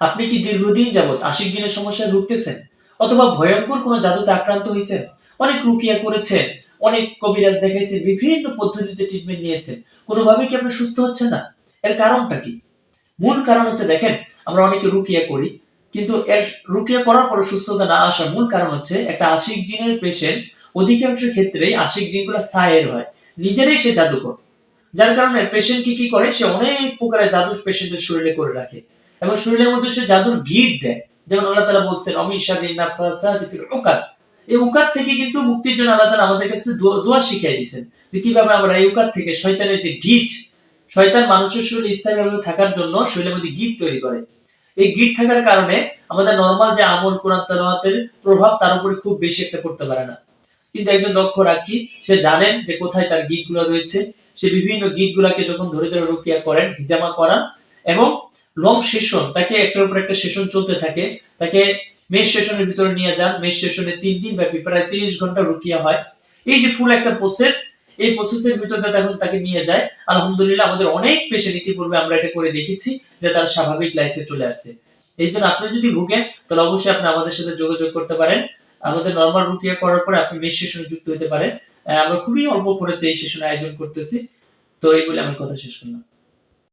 আপনি কি দীর্ঘদিন যাবৎ আশিক জিনের সমস্যায় ভুগতেছেন? অথবা ভয়ঙ্কর কোনো জাদুতে আক্রান্ত হয়েছেন? অনেক রুকিয়া করেছেন, অনেক কবিরাজ দেখাইছে, বিভিন্ন পদ্ধতিতে ট্রিটমেন্ট নিয়েছেন। কোনোভাবেই কি আপনি সুস্থ হচ্ছেন না? এর কারণটা কি? মূল কারণ হচ্ছে, দেখেন, আমরা অনেকে রুকিয়া করি, কিন্তু এর রুকিয়া করার পরে সুস্থতা না আসার মূল কারণ হচ্ছে একটা আশিক জিনের পেশেন্ট অধিকাংশ ক্ষেত্রেই আশিক জিনগুলো সায়ের হয়, নিজেরাই সে জাদুকর। যার কারণে পেশেন্ট কি কি করে? সে অনেক প্রকারের জাদু পেশেন্টের শরীরে করে রাখে। এবং শরীরের মধ্যে সে জাদুর গিট দেয়। যেমন আল্লাহ তালা বলছেন অমিশাবিন উকাত। এই উকাত থেকে কিন্তু মুক্তির জন্য আল্লাহ তালা আমাদের কাছে দোয়া- শিখিয়ে দিয়েছেন যে কীভাবে আমরা এই উকাত থেকে শয়তানের যে গিট, শয়তান মানুষের শরীরে স্থায়ীভাবে থাকার জন্য শরীরের মধ্যে গিট তৈরি করে। এই গিট থাকার কারণে আমাদের নর্মাল যে আমল কোরআন প্রভাব তার উপরে খুব বেশি একটা করতে পারে না। কিন্তু একজন দক্ষ রাখি সে জানেন যে কোথায় তার গিটগুলো রয়েছে। সে বিভিন্ন গিট গুলাকে যখন ধরে ধরে রুকিয়া করেন, হিজামা করান এবং লং সেশন তাকে একটার উপর একটা সেশন চলতে থাকে, তাকে মেষ সেশনের ভিতরে নিয়ে যান। মেষ সেশনে তিন দিন ব্যাপী, প্রায় তিরিশ ঘণ্টা রুকিয়া হয়। এই যে ফুল একটা প্রসেস এই প্রসেসের ভিতরে তখন তাকে নিয়ে যায়। আলহামদুলিল্লাহ, আমাদের অনেক পেশেন্ট ইতিপূর্বে আমরা এটা করে দেখেছি যে তারা স্বাভাবিক লাইফে চলে আসছে। এই জন্য আপনি যদি ভুগেন, তাহলে অবশ্যই আপনি আমাদের সাথে যোগাযোগ করতে পারেন। আমাদের নর্মাল রুকিয়া করার পরে আপনি মেষ সেশনে যুক্ত হতে পারেন। আমরা খুবই অল্প খরচে এই সেশন আয়োজন করতেছি। তো এই বলে আমি কথা শেষ করলাম।